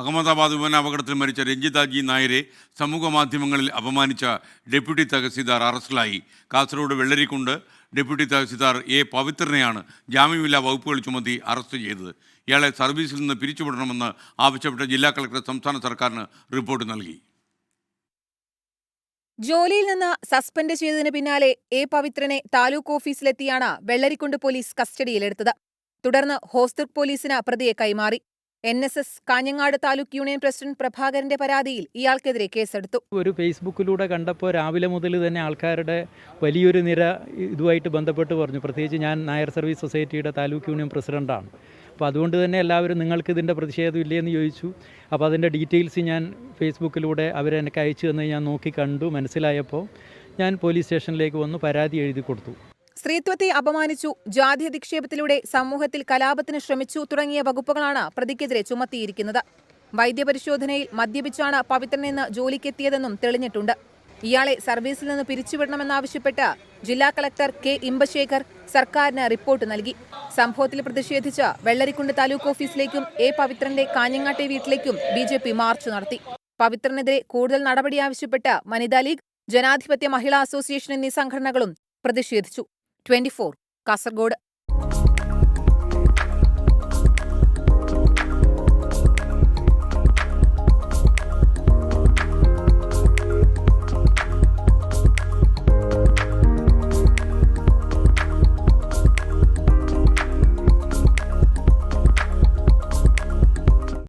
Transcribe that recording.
അഹമ്മദാബാദ് വിമാന അപകടത്തിൽ മരിച്ച രഞ്ജിത ജി നായരെ സമൂഹ മാധ്യമങ്ങളിൽ അപമാനിച്ച ഡെപ്യൂട്ടി തഹസീൽദാർ അറസ്റ്റിലായി. കാസർഗോഡ് വെള്ളരിക്കുണ്ട് ഡെപ്യൂട്ടി തഹസീൽദാർ എ പവിത്രനെയാണ് ജാമ്യമില്ലാ വകുപ്പുകൾ ചുമത്തി അറസ്റ്റ് ചെയ്തത്. ഇയാളെ സർവീസിൽ നിന്ന് പിരിച്ചുവിടണമെന്ന് ആവശ്യപ്പെട്ട് ജില്ലാ കളക്ടർ സംസ്ഥാന സർക്കാരിന് റിപ്പോർട്ട് നൽകി. ജോലിയിൽ നിന്ന് സസ്പെൻഡ് ചെയ്തതിന് പിന്നാലെ എ പവിത്രനെ താലൂക്ക് ഓഫീസിലെത്തിയാണ് വെള്ളരിക്കുണ്ട് പോലീസ് കസ്റ്റഡിയിലെടുത്തത്. തുടർന്ന് ഹോസ്ദുർഗ് പോലീസിന് പ്രതിയെ കൈമാറി. N S S Kanhangad taluk union president പ്രഭാകരന്റെ പരാതിയിൽ ഇയാൾക്കെതിരെ കേസെടുത്തു. ഒരു ഫേസ്ബുക്കിലൂടെ കണ്ടപ്പോൾ രാവിലെ മുതൽ തന്നെ ആൾക്കാരുടെ വലിയൊരു നിര ഇതുമായിട്ട് ബന്ധപ്പെട്ട് പറഞ്ഞു. പ്രത്യേകിച്ച് ഞാൻ നായർ സർവീസ് സൊസൈറ്റിയുടെ താലൂക്ക് യൂണിയൻ പ്രസിഡന്റാണ്. അപ്പോൾ അതുകൊണ്ട് തന്നെ എല്ലാവരും നിങ്ങൾക്ക് ഇതിന്റെ പ്രതിഷേധം ഇല്ലയെന്ന് ചോദിച്ചു. അപ്പോൾ അതിന്റെ ഡീറ്റെയിൽസ് ഞാൻ ഫേസ്ബുക്കിലൂടെ അവരെനിക്ക് അയച്ചു തന്നെ ഞാൻ നോക്കി കണ്ടു. മനസ്സിലായപ്പോൾ ഞാൻ പോലീസ് സ്റ്റേഷനിലേക്ക് വന്ന് പരാതി എഴുതി കൊടുത്തു. സ്ത്രീത്വത്തെ അപമാനിച്ചു ജാതി അധിക്ഷേപത്തിലൂടെ സമൂഹത്തിൽ കലാപത്തിന് ശ്രമിച്ചു തുടങ്ങിയ വകുപ്പുകളാണ് പ്രതിക്കെതിരെ ചുമത്തിയിരിക്കുന്നത്. വൈദ്യപരിശോധനയിൽ മദ്യപിച്ചാണ് പവിത്രനെന്ന് ജോലിക്കെത്തിയതെന്നും തെളിഞ്ഞിട്ടുണ്ട്. ഇയാളെ സർവീസിൽ നിന്ന് പിരിച്ചുവിടണമെന്നാവശ്യപ്പെട്ട് ജില്ലാ കളക്ടർ കെ ഇമ്പശേഖർ സർക്കാരിന് റിപ്പോർട്ട് നൽകി. സംഭവത്തിൽ പ്രതിഷേധിച്ച് വെള്ളരിക്കുണ്ട് താലൂക്ക് ഓഫീസിലേക്കും എ പവിത്രന്റെ കാഞ്ഞങ്ങാട്ടെ വീട്ടിലേക്കും ബി മാർച്ച് നടത്തി. പവിത്രനെതിരെ കൂടുതൽ നടപടി ആവശ്യപ്പെട്ട് വനിതാ ലീഗ് ജനാധിപത്യ മഹിളാ അസോസിയേഷൻ എന്നീ സംഘടനകളും പ്രതിഷേധിച്ചു. ട്വന്റി കാസർഗോഡ്